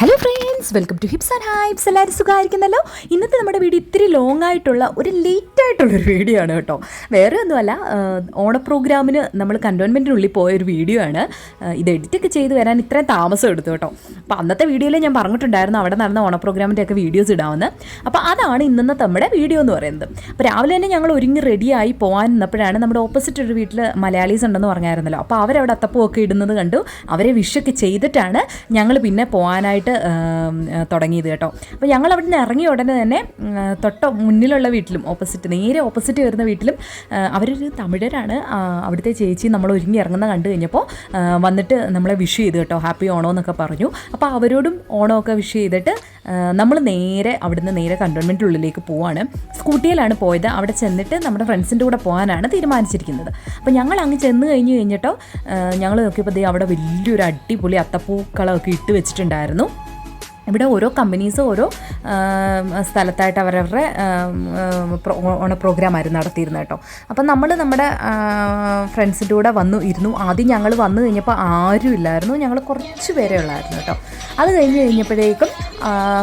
Hello friends welcome to hips and hypes എല്ലാവരും സുഖമായിരിക്കുന്നല്ലോ? ഇന്നത്തെ നമ്മുടെ വീഡിയോ ഇത്തിരി ലോങ് ആയിട്ടുള്ള ഒരു ലേറ്റ് ആയിട്ടുള്ളൊരു വീഡിയോ ആണ് കേട്ടോ. വേറെ ഒന്നുമല്ല ഓണ പ്രോഗ്രാമിന് നമ്മൾ കണ്ടോൺമെന്റിനുള്ളിൽ പോയ ഒരു വീഡിയോ ആണ്. ഇത് എഡിറ്റൊക്കെ ചെയ്ത് വരാൻ ഇത്രയും താമസം എടുത്തു കേട്ടോ. അപ്പോൾ അന്നത്തെ വീഡിയോയിൽ ഞാൻ പറഞ്ഞിട്ടുണ്ടായിരുന്നു അവിടെ നടന്ന ഓണ പ്രോഗ്രാമിന്റെ ഒക്കെ വീഡിയോസ് ഇടാമെന്ന്. അപ്പോൾ അതാണ് ഇന്നത്തെ നമ്മുടെ വീഡിയോ എന്ന് പറയുന്നത്. അപ്പോൾ രാവിലെ തന്നെ ഞങ്ങൾ ഒരുങ്ങി റെഡിയായി പോകാൻ നിന്നപ്പോഴാണ് നമ്മുടെ ഓപ്പോസിറ്റ് ഒരു വീട്ടിൽ മലയാളീസ് ഉണ്ടെന്ന് പറഞ്ഞായിരുന്നല്ലോ. അപ്പോൾ അവരവിടെ അത്തപ്പൂവൊക്കെ ഇടുന്നത് കണ്ടു. അവരെ വിഷൊക്കെ ചെയ്തിട്ടാണ് ഞങ്ങൾ പിന്നെ പോകാനായിട്ട് ആം, ആ, തുടങ്ങിയത് കേട്ടോ. അപ്പോൾ ഞങ്ങൾ അവിടെ നിന്ന് ഇറങ്ങിയ ഉടനെ തന്നെ തൊട്ട മുന്നിലുള്ള വീട്ടിലും ഓപ്പോസിറ്റ് നേരെ ഓപ്പോസിറ്റ് വരുന്ന വീട്ടിലും അവരൊരു തമിഴരാണ്. അവിടുത്തെ ചേച്ചി നമ്മൾ ഒരുങ്ങി ഇറങ്ങുന്ന കണ്ടു കഴിഞ്ഞപ്പോൾ വന്നിട്ട് നമ്മളെ വിഷ് ചെയ്ത് കേട്ടോ. ഹാപ്പി ഓണോ എന്നൊക്കെ പറഞ്ഞു. അപ്പോൾ അവരോടും ഓണമൊക്കെ വിഷ് ചെയ്തിട്ട് നമ്മൾ നേരെ അവിടുന്ന് നേരെ കണ്ടോൺമെന്റ് ഉള്ളിലേക്ക് പോവാണ്. സ്കൂട്ടിയിലാണ് പോയത്. അവിടെ ചെന്നിട്ട് നമ്മുടെ ഫ്രണ്ട്സിന്റെ കൂടെ പോകാനാണ് തീരുമാനിച്ചിരിക്കുന്നത്. അപ്പോൾ ഞങ്ങൾ അങ്ങ് ചെന്ന് കഴിഞ്ഞ് കഴിഞ്ഞിട്ടോ ഞങ്ങൾ നോക്കിയപ്പോൾ ദേ അവിടെ വലിയൊരു അടിപൊളി അത്തപ്പൂക്കളമൊക്കെ ഇട്ട് വെച്ചിട്ടുണ്ടായിരുന്നു. ഇവിടെ ഓരോ കമ്പനീസ് ഓരോ സ്ഥലത്തായിട്ട് അവരവരുടെ ഓണ പ്രോഗ്രാം ആയിരുന്നു നടത്തിയിരുന്നത് കേട്ടോ. അപ്പം നമ്മൾ നമ്മുടെ ഫ്രണ്ട്സിന്റെ കൂടെ വന്നു ഇരുന്നു. ആദ്യം ഞങ്ങൾ വന്നു കഴിഞ്ഞപ്പോൾ ആരും ഇല്ലായിരുന്നു. ഞങ്ങൾ കുറച്ച് പേരേ ഉള്ളായിരുന്നു കേട്ടോ. അത് കഴിഞ്ഞ് കഴിഞ്ഞപ്പോഴേക്കും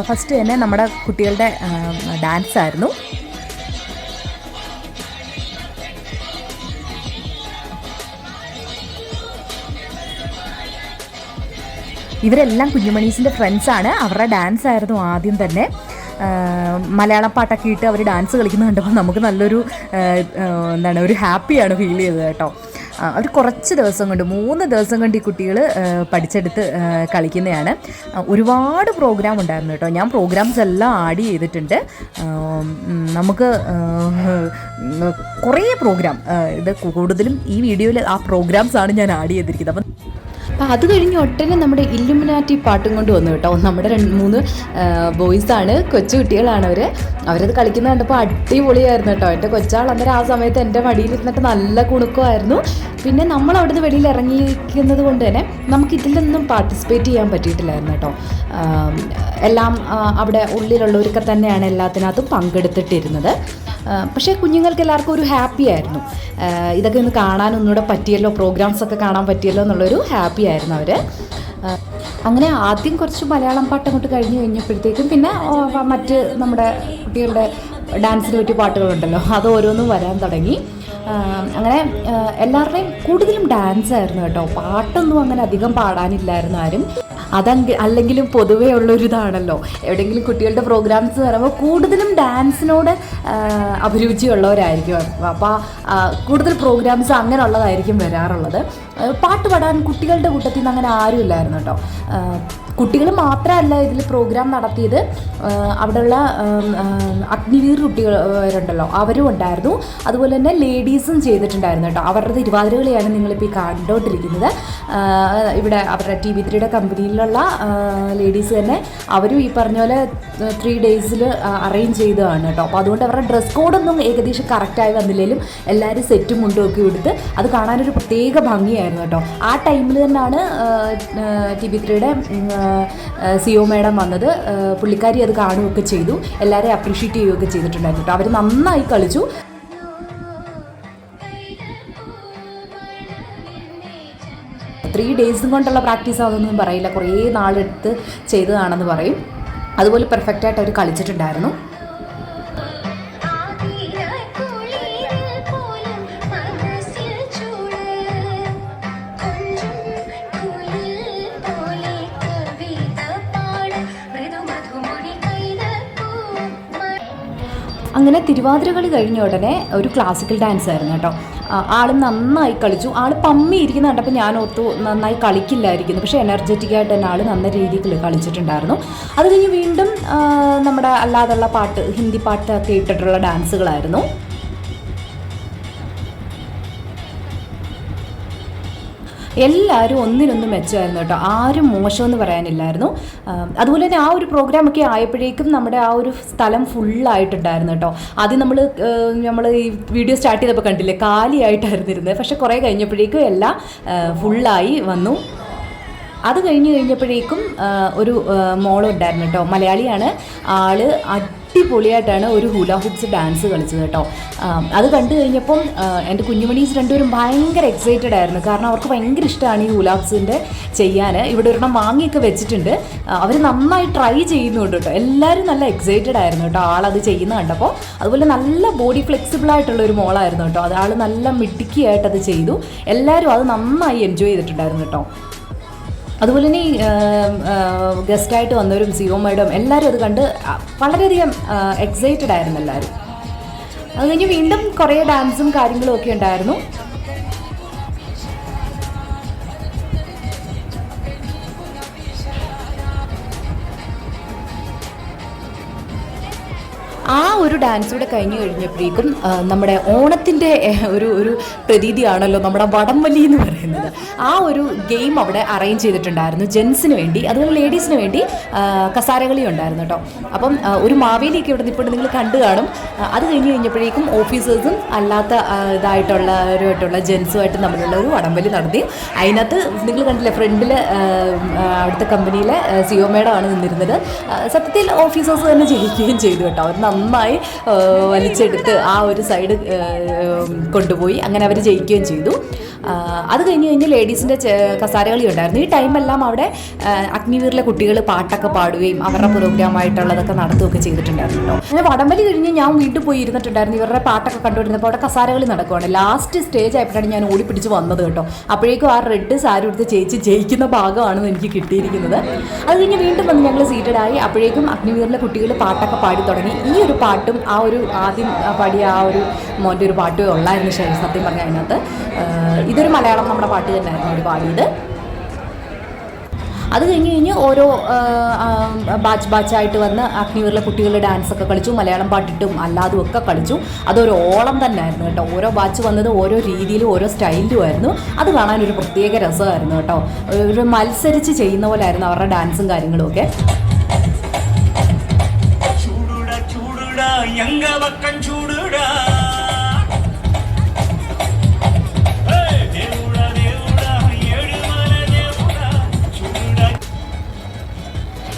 ഫസ്റ്റ് തന്നെ നമ്മുടെ കുട്ടികളുടെ ഡാൻസ് ആയിരുന്നു. ഇവരെല്ലാം കുഞ്ഞുമണീസിന്റെ ഫ്രണ്ട്സാണ് അവരുടെ ഡാൻസ് ആയിരുന്നു ആദ്യം തന്നെ. മലയാള പാട്ടൊക്കെ ഇട്ട് അവർ ഡാൻസ് കളിക്കുന്നത് കണ്ടപ്പോൾ നമുക്ക് നല്ലൊരു എന്താണ് ഒരു ഹാപ്പിയാണ് ഫീൽ ചെയ്തത് കേട്ടോ. അവർ കുറച്ച് ദിവസം കൊണ്ട് മൂന്ന് ദിവസം കൊണ്ട് ഈ കുട്ടികൾ പഠിച്ചെടുത്ത് കളിക്കുന്നതാണ്. ഒരുപാട് പ്രോഗ്രാം ഉണ്ടായിരുന്നു കേട്ടോ. ഞാൻ പ്രോഗ്രാംസ് എല്ലാം ആഡ് ചെയ്തിട്ടുണ്ട്. നമുക്ക് കുറേ പ്രോഗ്രാം ഇത് കൂടുതലും ഈ വീഡിയോയിൽ ആ പ്രോഗ്രാംസാണ് ഞാൻ ആഡ് ചെയ്തിരിക്കുന്നത്. അപ്പം അപ്പം അത് കഴിഞ്ഞ് ഒട്ടനെ നമ്മുടെ ഇല്ലുമിനാറ്റി പാട്ടും കൊണ്ട് വന്നു കേട്ടോ. നമ്മുടെ രണ്ട് മൂന്ന് ബോയ്സാണ് കൊച്ചു കുട്ടികളാണ് അവർ അവരത് കളിക്കുന്നത് കണ്ടപ്പോൾ അടിപൊളിയായിരുന്നു കേട്ടോ. എന്റെ കൊച്ചാൾ അന്നേരം ആ സമയത്ത് എന്റെ മടിയിലിരുന്നിട്ട് നല്ല കുണുക്കമായിരുന്നു. പിന്നെ നമ്മൾ അവിടുന്ന് വെളിയിൽ ഇറങ്ങിയിരിക്കുന്നത് കൊണ്ട് തന്നെ നമുക്ക് ഇതിലൊന്നും പാർട്ടിസിപ്പേറ്റ് ചെയ്യാൻ പറ്റിയിട്ടില്ലായിരുന്നു കേട്ടോ. എല്ലാം അവിടെ ഉള്ളിലുള്ളവരൊക്കെ തന്നെയാണ് എല്ലാത്തിനകത്തും പങ്കെടുത്തിട്ടിരുന്നത്. പക്ഷേ കുഞ്ഞുങ്ങൾക്ക് എല്ലാവർക്കും ഒരു ഹാപ്പി ആയിരുന്നു. ഇതൊക്കെ ഒന്ന് കാണാൻ ഒന്നുകൂടെ പറ്റിയല്ലോ പ്രോഗ്രാംസ് ഒക്കെ കാണാൻ പറ്റിയല്ലോ എന്നുള്ളൊരു ഹാപ്പി ആയിരുന്നു അവർ അങ്ങനെ ആദ്യം കുറച്ച് മലയാളം പാട്ട് അങ്ങോട്ട് കഴിഞ്ഞ് കഴിഞ്ഞപ്പോഴത്തേക്കും പിന്നെ മറ്റ് നമ്മുടെ കുട്ടികളുടെ ഡാൻസിന് പറ്റിയ പാട്ടുകളുണ്ടല്ലോ അത് ഓരോന്നും വരാൻ തുടങ്ങി. അങ്ങനെ എല്ലാവരുടെയും കൂടുതലും ഡാൻസ് ആയിരുന്നു കേട്ടോ. പാട്ടൊന്നും അങ്ങനെ അധികം പാടാനില്ലായിരുന്നു ആരും. അതങ്കി അല്ലെങ്കിലും പൊതുവേ ഉള്ളൊരിതാണല്ലോ. എവിടെയെങ്കിലും കുട്ടികളുടെ പ്രോഗ്രാംസ് പറയുമ്പോൾ കൂടുതലും ഡാൻസിനോട് അഭിരുചിയുള്ളവരായിരിക്കും. അപ്പോൾ കൂടുതൽ പ്രോഗ്രാംസ് അങ്ങനെയുള്ളതായിരിക്കും വരാറുള്ളത്. പാട്ട് പാടാൻ കുട്ടികളുടെ കൂട്ടത്തിൽ നിന്ന് അങ്ങനെ ആരും ഇല്ലായിരുന്നു കേട്ടോ. കുട്ടികൾ മാത്രമല്ല ഇതിൽ പ്രോഗ്രാം നടത്തിയത്. അവിടെയുള്ള അഗ്നിവീർ കുട്ടികളുണ്ടല്ലോ അവരും ഉണ്ടായിരുന്നു. അതുപോലെ തന്നെ ലേഡീസും ചെയ്തിട്ടുണ്ടായിരുന്നു കേട്ടോ. അവരുടെ തിരുവാതിരകളെയാണ് നിങ്ങളിപ്പോൾ ഈ കണ്ടോണ്ടിരിക്കുന്നത് ഇവിടെ അവരുടെ ടി വി ത്രീയുടെ കമ്പനിയിലുള്ള ലേഡീസ് തന്നെ അവരും ഈ പറഞ്ഞ പോലെ ത്രീ ഡേയ്സിൽ അറേഞ്ച് ചെയ്തതാണ് കേട്ടോ. അപ്പോൾ അതുകൊണ്ട് അവരുടെ ഡ്രസ് കോഡൊന്നും ഏകദേശം കറക്റ്റായി വന്നില്ലെങ്കിലും എല്ലാവരും സെറ്റും മുണ്ടും ഒക്കെ എടുത്ത് അത് കാണാനൊരു പ്രത്യേക ഭംഗിയായിരുന്നു. കേട്ടോ. ആ ടൈമിൽ തന്നെയാണ് ടി വി ത്രീയുടെ സിഒ മേഡം വന്നത്. പുള്ളിക്കാരി അത് കാണുകയൊക്കെ ചെയ്തു. എല്ലാവരെയും അപ്രീഷിയേറ്റ് ചെയ്യുകയൊക്കെ ചെയ്തിട്ടുണ്ടായിരുന്നു കേട്ടോ. അവർ നന്നായി കളിച്ചു. ത്രീ ഡേയ്സും കൊണ്ടുള്ള പ്രാക്ടീസ് അതൊന്നും പറയില്ല. കുറേ നാളെടുത്ത് ചെയ്തതാണെന്ന് പറയും. അതുപോലെ പെർഫെക്റ്റായിട്ട് അവർ കളിച്ചിട്ടുണ്ടായിരുന്നു. അങ്ങനെ തിരുവാതിര കളി കഴിഞ്ഞ ഉടനെ ഒരു ക്ലാസിക്കൽ ഡാൻസ് ആയിരുന്നു കേട്ടോ. ആൾ നന്നായി കളിച്ചു. ആൾ പമ്മി ഇരിക്കുന്ന കണ്ടപ്പോൾ ഞാൻ ഒത്തു നന്നായി കളിക്കില്ലായിരിക്കുന്നു. പക്ഷേ എനർജറ്റിക് ആയിട്ട് തന്നെ ആൾ നല്ല രീതിയിൽ കളിച്ചിട്ടുണ്ടായിരുന്നു. അത് കഴിഞ്ഞ് വീണ്ടും നമ്മുടെ അല്ലാതുള്ള പാട്ട് ഹിന്ദി പാട്ടൊക്കെ ഇട്ടിട്ടുള്ള ഡാൻസുകളായിരുന്നു എല്ലാവരും ഒന്നിനൊന്ന് മെച്ചമായിരുന്നു കേട്ടോ. ആരും മോശമെന്ന് പറയാനില്ലായിരുന്നു. അതുപോലെ തന്നെ ആ ഒരു പ്രോഗ്രാമൊക്കെ ആയപ്പോഴേക്കും നമ്മുടെ ആ ഒരു സ്ഥലം ഫുള്ളായിട്ടുണ്ടായിരുന്നു കേട്ടോ. ആദ്യം നമ്മൾ നമ്മൾ ഈ വീഡിയോ സ്റ്റാർട്ട് ചെയ്തപ്പോൾ കണ്ടില്ലേ കാലിയായിട്ടായിരുന്നു ഇരുന്നത് പക്ഷെ കുറേ കഴിഞ്ഞപ്പോഴേക്കും എല്ലാം ഫുള്ളായി വന്നു. അത് കഴിഞ്ഞ് കഴിഞ്ഞപ്പോഴേക്കും ഒരു മോളുണ്ടായിരുന്നു കേട്ടോ. മലയാളിയാണ്. ആൾ അടിപൊളിയായിട്ടാണ് ഒരു ഹുല ഡാൻസ് കളിച്ചത് കേട്ടോ. അത് കണ്ടു കഴിഞ്ഞപ്പം എന്റെ കുഞ്ഞുമണീസ് രണ്ടുപേരും ഭയങ്കര എക്സൈറ്റഡ് ആയിരുന്നു. കാരണം അവർക്ക് ഭയങ്കര ഇഷ്ടമാണ് ഈ ഹുല ചെയ്യാൻ ഇവിടെ ഒരെണ്ണം വാങ്ങിയൊക്കെ വെച്ചിട്ടുണ്ട്. അവർ നന്നായി ട്രൈ ചെയ്യുന്നുണ്ട് കേട്ടോ. എല്ലാവരും നല്ല എക്സൈറ്റഡ് ആയിരുന്നു കേട്ടോ ആളത് ചെയ്യുന്ന കണ്ടപ്പോൾ. അതുപോലെ നല്ല ബോഡി ഫ്ലെക്സിബിൾ ആയിട്ടുള്ള ഒരു മോളായിരുന്നു കേട്ടോ. അത് ആൾ നല്ല മിടുക്കിയായിട്ട് അത് ചെയ്തു. എല്ലാവരും അത് നന്നായി എൻജോയ് ചെയ്തിട്ടുണ്ടായിരുന്നു കേട്ടോ. അതുപോലെ തന്നെ ഈ ഗസ്റ്റായിട്ട് വന്നവരും സിയോ മേഡം എല്ലാവരും അത് കണ്ട് വളരെയധികം എക്സൈറ്റഡ് ആയിരുന്നു എല്ലാവരും അത് കഴിഞ്ഞ് വീണ്ടും കുറേ ഡാൻസും കാര്യങ്ങളും ഒക്കെ ഉണ്ടായിരുന്നു. ആ ഒരു ഡാൻസ് കൂടെ കഴിഞ്ഞ് കഴിഞ്ഞപ്പോഴേക്കും നമ്മുടെ ഓണത്തിന്റെ ഒരു ഒരു പ്രതീതിയാണല്ലോ നമ്മുടെ വടംവലി എന്ന് പറയുന്നത്. ആ ഒരു ഗെയിം അവിടെ അറേഞ്ച് ചെയ്തിട്ടുണ്ടായിരുന്നു ജെൻസിന് വേണ്ടി അതുപോലെ ലേഡീസിന് വേണ്ടി കസാരകളി ഉണ്ടായിരുന്നു കേട്ടോ. അപ്പം ഒരു മാവേലിയൊക്കെ ഇവിടെ നിന്ന് നിങ്ങൾ കണ്ടു കാണും. അത് കഴിഞ്ഞ് കഴിഞ്ഞപ്പോഴേക്കും ഓഫീസേഴ്സും അല്ലാത്ത ഇതായിട്ടുള്ളവരുമായിട്ടുള്ള ജെൻസുമായിട്ട് തമ്മിലുള്ള ഒരു വടംവലി നടത്തി. അതിനകത്ത് നിങ്ങൾ കണ്ടില്ലേ ഫ്രണ്ടിൽ അവിടുത്തെ കമ്പനിയിലെ സിഒ മേഡമാണ് നിന്നിരുന്നത്. സത്യത്തിൽ ഓഫീസേഴ്സ് തന്നെ ജയിക്കുകയും ചെയ്തു കേട്ടോ. അവർ നന്നായി വലിച്ചെടുത്ത് ആ ഒരു സൈഡ് കൊണ്ടുപോയി. അങ്ങനെ അവർ ജയിക്കുകയും ചെയ്തു. അത് കഴിഞ്ഞ് കഴിഞ്ഞ് ലേഡീസിന്റെ കസാരകളി ഉണ്ടായിരുന്നു. ഈ ടൈമെല്ലാം അവിടെ അഗ്നിവീറിലെ കുട്ടികൾ പാട്ടൊക്കെ പാടുകയും അവരുടെ പ്രോഗ്രാമായിട്ടുള്ളതൊക്കെ നടത്തുകയൊക്കെ ചെയ്തിട്ടുണ്ടായിരുന്നു കേട്ടോ അങ്ങനെ വടംവലി കഴിഞ്ഞ് ഞാൻ വീട്ടിൽ പോയി ഇരുന്നിട്ടുണ്ടായിരുന്നു. ഇവരുടെ പാട്ടൊക്കെ കണ്ടുകൊണ്ടിരുന്നപ്പോൾ അവിടെ കസാരകളി നടക്കുവാണ്. ലാസ്റ്റ് സ്റ്റേജ് ആയപ്പോഴാണ് ഞാൻ ഓടിപ്പിടിച്ച് വന്നത് കേട്ടോ. അപ്പോഴേക്കും ആ റെഡ് സാരി എടുത്ത് ചേച്ചി ജയിക്കുന്ന ഭാഗമാണ് എനിക്ക് കിട്ടിയിരിക്കുന്നത്. അത് കഴിഞ്ഞ് വീണ്ടും വന്ന് ഞങ്ങൾ സീറ്റഡായി അപ്പോഴേക്കും അഗ്നിവീറിലെ കുട്ടികൾ പാട്ടൊക്കെ പാടി തുടങ്ങി. ഈ ഒരു പാട്ടും ആ ഒരു ആദ്യം പാടിയ ആ ഒരു മോന്റെ ഒരു പാട്ടും ഉള്ളായിരുന്നു ശരി സത്യം പറഞ്ഞ അതിനകത്ത്. ഇതൊരു മലയാളം നമ്മുടെ പാട്ട് തന്നെയായിരുന്നു അവർ പാടിയത്. അത് കഴിഞ്ഞ് കഴിഞ്ഞ് ഓരോ ബാച്ച് ബാച്ചായിട്ട് വന്ന് അഗ്നിവീറിലെ കുട്ടികൾ ഡാൻസൊക്കെ കളിച്ചു മലയാളം പാട്ടിട്ടും അല്ലാതും ഒക്കെ കളിച്ചു. അതൊരു ഓളം തന്നെയായിരുന്നു കേട്ടോ. ഓരോ ബാച്ച് വന്നത് ഓരോ രീതിയിലും ഓരോ സ്റ്റൈലിലും ആയിരുന്നു. അത് കാണാൻ ഒരു പ്രത്യേക രസമായിരുന്നു കേട്ടോ. ഒരു മത്സരിച്ച് ചെയ്യുന്ന പോലെ ആയിരുന്നു അവരുടെ ഡാൻസും കാര്യങ്ങളും ഒക്കെ. ഗംഗവക്കം ചൂടുടാ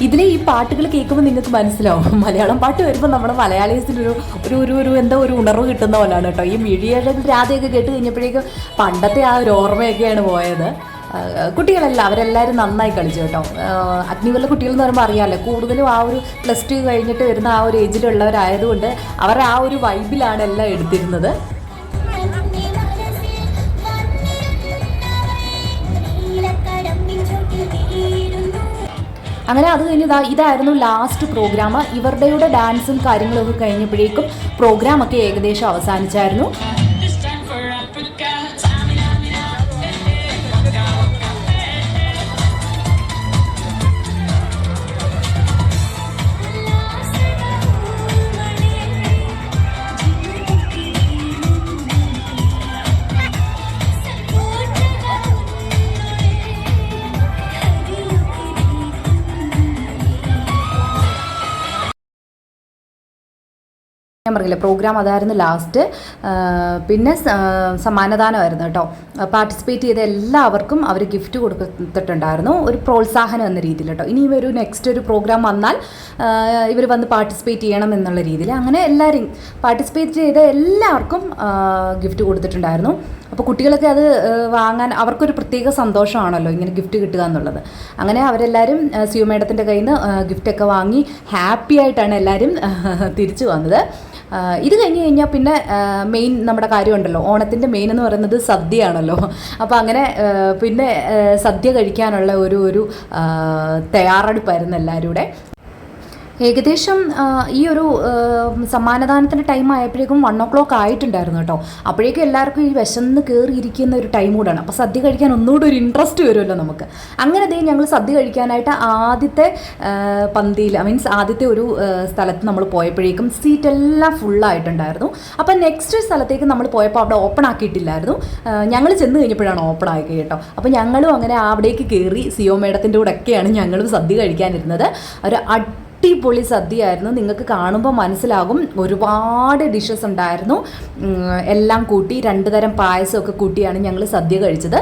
ഇതിലെ ഈ പാട്ടുകൾ കേൾക്കുമ്പോൾ നിങ്ങൾക്ക് മനസ്സിലാവും. മലയാളം പാട്ട് വരുമ്പോൾ നമ്മുടെ മലയാളീസിനൊരു ഒരു ഒരു ഒരു എന്താ ഒരു ഉണർവ് കിട്ടുന്ന പോലെയാണ് കേട്ടോ. ഈ മിഴിയുടെ രാധയൊക്കെ കേട്ട് കഴിഞ്ഞപ്പോഴേക്കും പണ്ടത്തെ ആ ഒരു ഓർമ്മയൊക്കെയാണ് പോയത്. കുട്ടികളല്ല അവരെല്ലാവരും നന്നായി കളിച്ചു കേട്ടോ. അഗ്നിവല്ല കുട്ടികൾ എന്ന് പറയുമ്പോൾ അറിയാമല്ലോ കൂടുതലും ആ ഒരു പ്ലസ് ടു കഴിഞ്ഞിട്ട് വരുന്ന ആ ഒരു ഏജിലുള്ളവരായതുകൊണ്ട് അവർ ആ ഒരു വൈബിലാണ് എല്ലാം എടുത്തിരുന്നത്. അങ്ങനെ അത് കഴിഞ്ഞ് ഇതാ ഇതായിരുന്നു ലാസ്റ്റ് പ്രോഗ്രാം ഇവരുടെയുടെ ഡാൻസും കാര്യങ്ങളൊക്കെ കഴിഞ്ഞപ്പോഴേക്കും പ്രോഗ്രാമൊക്കെ ഏകദേശം അവസാനിച്ചായിരുന്നു. ഞാൻ പറഞ്ഞില്ല പ്രോഗ്രാം അതായിരുന്നു ലാസ്റ്റ് പിന്നെ സമ്മാനദാനമായിരുന്നു കേട്ടോ. പാർട്ടിസിപ്പേറ്റ് ചെയ്ത എല്ലാവർക്കും അവർ ഗിഫ്റ്റ് കൊടുത്തിട്ടുണ്ടായിരുന്നു. ഒരു പ്രോത്സാഹനം എന്ന രീതിയിൽ കേട്ടോ. ഇനി ഒരു നെക്സ്റ്റ് ഒരു പ്രോഗ്രാം വന്നാൽ ഇവർ വന്ന് പാർട്ടിസിപ്പേറ്റ് ചെയ്യണം എന്നുള്ള രീതിയിൽ. അങ്ങനെ എല്ലാവരും പാർട്ടിസിപ്പേറ്റ് ചെയ്ത എല്ലാവർക്കും ഗിഫ്റ്റ് കൊടുത്തിട്ടുണ്ടായിരുന്നു. അപ്പോൾ കുട്ടികളൊക്കെ അത് വാങ്ങാൻ അവർക്കൊരു പ്രത്യേക സന്തോഷമാണല്ലോ ഇങ്ങനെ ഗിഫ്റ്റ് കിട്ടുക എന്നുള്ളത്. അങ്ങനെ അവരെല്ലാവരും സിയു മേഡത്തിന്റെ കയ്യിൽ നിന്ന് ഗിഫ്റ്റൊക്കെ വാങ്ങി ഹാപ്പി ആയിട്ടാണ് എല്ലാവരും തിരിച്ചു വന്നത്. ഇത് കഴിഞ്ഞ് കഴിഞ്ഞാൽ പിന്നെ മെയിൻ നമ്മുടെ കാര്യമുണ്ടല്ലോ. ഓണത്തിന്റെ മെയിൻ എന്ന് പറയുന്നത് സദ്യയാണല്ലോ. അപ്പോൾ അങ്ങനെ പിന്നെ സദ്യ കഴിക്കാനുള്ള ഒരു ഒരു തയ്യാറെടുപ്പായിരുന്നു എല്ലാവരും കൂടെ ഏകദേശം ഈ ഒരു സമ്മാനദാനത്തിന്റെ ടൈം ആയപ്പോഴേക്കും വൺ ഒ ക്ലോക്ക് ആയിട്ടുണ്ടായിരുന്നു കേട്ടോ. അപ്പോഴേക്കും എല്ലാവർക്കും ഈ വിശന്ന് കയറിയിരിക്കുന്ന ഒരു ടൈം കൂടാണ് അപ്പോൾ സദ്യ കഴിക്കാൻ ഒന്നുകൂടി ഒരു ഇൻട്രസ്റ്റ് വരുമല്ലോ നമുക്ക്. അങ്ങനെ ദേ ഞങ്ങൾ സദ്യ കഴിക്കാനായിട്ട് ആദ്യത്തെ പന്തിയിൽ മീൻസ് ആദ്യത്തെ ഒരു സ്ഥലത്ത് നമ്മൾ പോയപ്പോഴേക്കും സീറ്റ് എല്ലാം ഫുള്ളായിട്ടുണ്ടായിരുന്നു അപ്പോൾ നെക്സ്റ്റ് സ്ഥലത്തേക്ക് നമ്മൾ പോയപ്പോൾ അവിടെ ഓപ്പൺ ആക്കിയിട്ടില്ലായിരുന്നു. ഞങ്ങൾ ചെന്ന് കഴിഞ്ഞപ്പോഴാണ് ഓപ്പൺ ആക്കി കേട്ടോ. അപ്പോൾ ഞങ്ങളും അങ്ങനെ അവിടേക്ക് കയറി സിയോ മേഡത്തിന്റെ കൂടെ ഒക്കെയാണ് ഞങ്ങളും സദ്യ കഴിക്കാനിരുന്നത്. ഒരു അടിപൊളി സദ്യയായിരുന്നു. നിങ്ങൾക്ക് കാണുമ്പോൾ മനസ്സിലാകും ഒരുപാട് ഡിഷസ് ഉണ്ടായിരുന്നു. എല്ലാം കൂട്ടി രണ്ട് തരം പായസമൊക്കെ കൂട്ടിയാണ് ഞങ്ങൾ സദ്യ കഴിച്ചത്.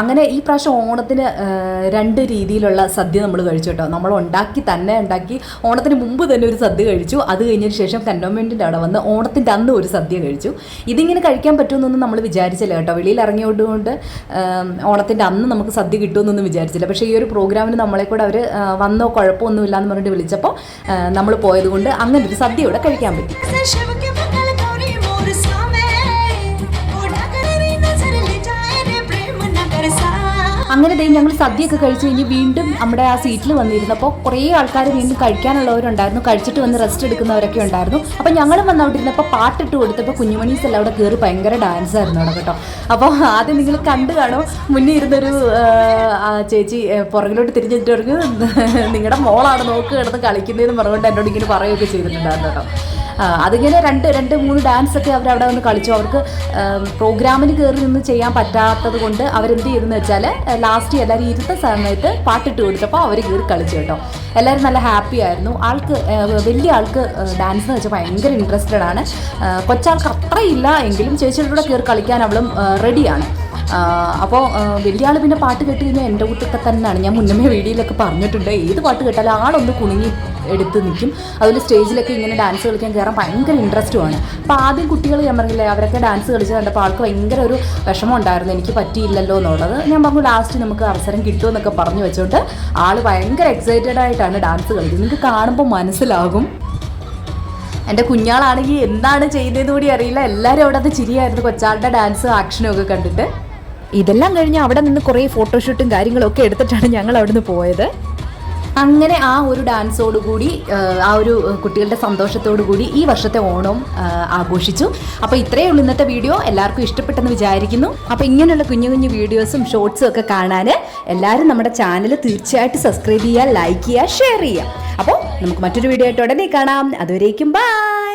അങ്ങനെ ഈ പ്രാവശ്യം ഓണത്തിന് രണ്ട് രീതിയിലുള്ള സദ്യ നമ്മൾ കഴിച്ചു കേട്ടോ. നമ്മൾ ഉണ്ടാക്കി തന്നെ ഉണ്ടാക്കി ഓണത്തിന് മുമ്പ് തന്നെ ഒരു സദ്യ കഴിച്ചു. അത് കഴിഞ്ഞതിന് ശേഷം കന്റോൺമെന്റിന്റെ അവിടെ വന്ന് ഓണത്തിന്റെ അന്ന് ഒരു സദ്യ കഴിച്ചു. ഇതിങ്ങനെ കഴിക്കാൻ പറ്റുമെന്നൊന്നും നമ്മൾ വിചാരിച്ചില്ല കേട്ടോ. വെളിയിൽ ഇറങ്ങിയോണ്ടുകൊണ്ട് ഓണത്തിന്റെ അന്ന് നമുക്ക് സദ്യ കിട്ടുമെന്നൊന്നും വിചാരിച്ചില്ല. പക്ഷേ ഈ ഒരു പ്രോഗ്രാമിന് നമ്മളെ കൂടെ അവർ വന്നോ കുഴപ്പമൊന്നുമില്ല എന്ന് പറഞ്ഞിട്ട് വിളിച്ചപ്പോൾ നമ്മൾ പോയത് കൊണ്ട് അങ്ങനെ ഒരു സദ്യ ഇവിടെ കഴിക്കാൻ പറ്റി. അങ്ങനെ ദൈവം ഞങ്ങൾ സദ്യയൊക്കെ കഴിച്ച് കഴിഞ്ഞ് വീണ്ടും നമ്മുടെ ആ സീറ്റിൽ വന്നിരുന്നപ്പോൾ കുറേ ആൾക്കാർ വീണ്ടും കഴിക്കാനുള്ളവരുണ്ടായിരുന്നു. കഴിച്ചിട്ട് വന്ന് റെസ്റ്റ് എടുക്കുന്നവരൊക്കെ ഉണ്ടായിരുന്നു. അപ്പോൾ ഞങ്ങളും വന്ന് പാട്ടിട്ട് കൊടുത്തപ്പോൾ കുഞ്ഞുമണീസ് എല്ലാം അവിടെ കയറി ഭയങ്കര ഡാൻസ് ആയിരുന്നു അവിടെ കേട്ടോ. അപ്പോൾ ആദ്യം നിങ്ങൾ കണ്ടു കാണോ. മുന്നേ ഇരുന്നൊരു ചേച്ചി പുറകിലോട്ട് തിരിഞ്ഞിട്ട് നിങ്ങളുടെ മോളാണ് നോക്ക് കിടന്ന് കളിക്കുന്നതെന്ന് പറഞ്ഞുകൊണ്ട് എന്നോട് ഇങ്ങനെ പറയുകയൊക്കെ ചെയ്തിട്ടുണ്ടായിരുന്നു കേട്ടോ. അതിങ്ങനെ രണ്ട് രണ്ട് മൂന്ന് ഡാൻസ് ഒക്കെ അവർ അവിടെ വന്ന് കളിച്ചു. അവർക്ക് പ്രോഗ്രാമിന് കയറി നിന്ന് ചെയ്യാൻ പറ്റാത്തത് കൊണ്ട് അവരെന്ത് ചെയ്തെന്ന് വെച്ചാൽ ലാസ്റ്റ് എല്ലാവരും ഇരുത്ത സമയത്ത് പാട്ടിട്ട് കൊടുത്തപ്പോൾ അവർ കയറി കളിച്ചു കേട്ടോ. എല്ലാവരും നല്ല ഹാപ്പി ആയിരുന്നു. ആൾക്ക് വലിയ ആൾക്ക് ഡാൻസ് എന്ന് വെച്ചാൽ ഭയങ്കര ഇൻട്രസ്റ്റഡ് ആണ്. കൊച്ചാൾക്ക് അത്രയില്ല എങ്കിലും ചേച്ചിയുടെ കൂടെ കയറി കളിക്കാൻ അവളും റെഡിയാണ് അപ്പോൾ വലിയ ആൾ പിന്നെ പാട്ട് കേട്ട് കഴിഞ്ഞാൽ എന്റെ കൂട്ടൊക്കെ തന്നെയാണ്. ഞാൻ മുന്നമേ വീഡിയോയിലൊക്കെ പറഞ്ഞിട്ടുണ്ട്. ഏത് പാട്ട് കേട്ടാലും ആളൊന്ന് കുണുങ്ങി എടുത്ത് നിൽക്കും. അതുപോലെ സ്റ്റേജിലൊക്കെ ഇങ്ങനെ ഡാൻസ് കളിക്കാൻ കയറാൻ ഭയങ്കര ഇൻട്രസ്റ്റുമാണ് അപ്പോൾ ആദ്യം കുട്ടികൾ ഞാൻ പറഞ്ഞില്ലേ അവരൊക്കെ ഡാൻസ് കളിച്ച് കണ്ടപ്പോൾ ആൾക്ക് ഭയങ്കര ഒരു വിഷമം ഉണ്ടായിരുന്നു. എനിക്ക് പറ്റിയില്ലല്ലോ എന്നുള്ളത്. ഞാൻ പറഞ്ഞു ലാസ്റ്റ് നമുക്ക് അവസരം കിട്ടുമെന്നൊക്കെ പറഞ്ഞു വെച്ചോണ്ട് ആൾ ഭയങ്കര എക്സൈറ്റഡ് ആയിട്ടാണ് ഡാൻസ് കളിക്കുന്നത്. നിങ്ങൾക്ക് കാണുമ്പോൾ മനസ്സിലാകും. എന്റെ കുഞ്ഞാളാണെങ്കിൽ എന്താണ് ചെയ്യുന്നതെന്ന് കൂടി അറിയില്ല. എല്ലാവരും അവിടെ അത് ചിരിയായിരുന്നു. കൊച്ചാളുടെ ഡാൻസ് ആക്ഷനും ഒക്കെ കണ്ടിട്ട്. ഇതെല്ലാം കഴിഞ്ഞ് അവിടെ നിന്ന് കുറേ ഫോട്ടോഷൂട്ടും കാര്യങ്ങളും ഒക്കെ എടുത്തിട്ടാണ് ഞങ്ങൾ അവിടെ നിന്ന് പോയത്. അങ്ങനെ ആ ഒരു ഡാൻസോടുകൂടി ആ ഒരു കുട്ടികളുടെ സന്തോഷത്തോടു കൂടി ഈ വർഷത്തെ ഓണം ആഘോഷിച്ചു. അപ്പോൾ ഇത്രയേ ഉള്ളൂ ഇന്നത്തെ വീഡിയോ. എല്ലാവർക്കും ഇഷ്ടപ്പെട്ടെന്ന് വിചാരിക്കുന്നു. അപ്പോൾ ഇങ്ങനെയുള്ള കുഞ്ഞു കുഞ്ഞു വീഡിയോസും ഷോർട്സും ഒക്കെ കാണാൻ എല്ലാവരും നമ്മുടെ ചാനൽ തീർച്ചയായിട്ടും സബ്സ്ക്രൈബ് ചെയ്യുക ലൈക്ക് ചെയ്യുക ഷെയർ ചെയ്യുക. അപ്പോൾ നമുക്ക് മറ്റൊരു വീഡിയോ ആയിട്ട് ഉടനെ കാണാം. അതുവരേക്കും ബൈ